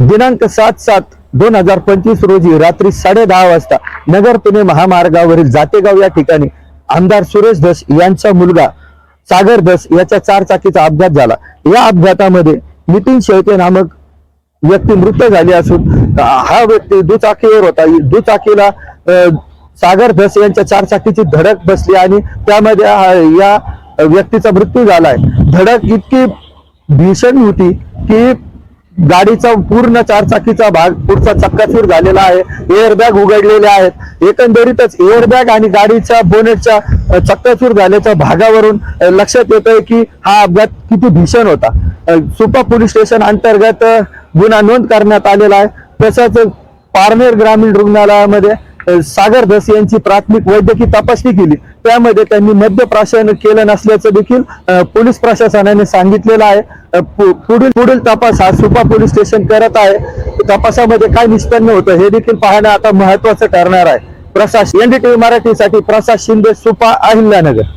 दिनांक सात सात दोन हजार पंचवीस रोजी रात्री साडे दहा वाजता नगर पुणे महामार्गावरील जातेगाव या ठिकाणी आमदार सुरेश धस यांचा मुलगा सागर धस याच्या चार चाकीचा अपघात झाला. या अपघातामध्ये नितीन शेळके नामक व्यक्ती मृत झाली असून हा व्यक्ती दुचाकीवर होता. दुचाकीला सागर धस यांच्या चार चाकीची धडक बसली आणि त्यामध्ये या व्यक्तीचा मृत्यू झालाय. धडक इतकी भीषण होती की गाडीचा पूर्ण चारचाकीचा भाग पुढचा चक्काचूर झालेला आहे. एअरबॅग उघडलेले आहेत. एकंदरीतच एअरबॅग आणि गाडीच्या बोनेटच्या चक्काचूर झाल्याच्या भागावरून लक्षात येत आहे की हा अपघात किती भीषण होता. सुपा पोलीस स्टेशन अंतर्गत गुन्हा नोंद करण्यात आलेला आहे. तसंच पारनेर ग्रामीण रुग्णालयामध्ये सागर धस यांची प्राथमिक वैद्यकीय तपासणी केली. त्यामध्ये त्यांनी मद्यप्राशन केलं नसल्याचं देखील पोलीस प्रशासनाने सांगितलेलं आहे. पुढील पुढील तपास हा सुपा पोलीस स्टेशन करत आहे. तपासामध्ये काय निष्पन्न होतं हे देखील पाहणं आता महत्वाचं ठरणार आहे. प्रसाद एनडीटीव्ही मराठीसाठी प्रसाद शिंदे सुपा अहिल्यानगर.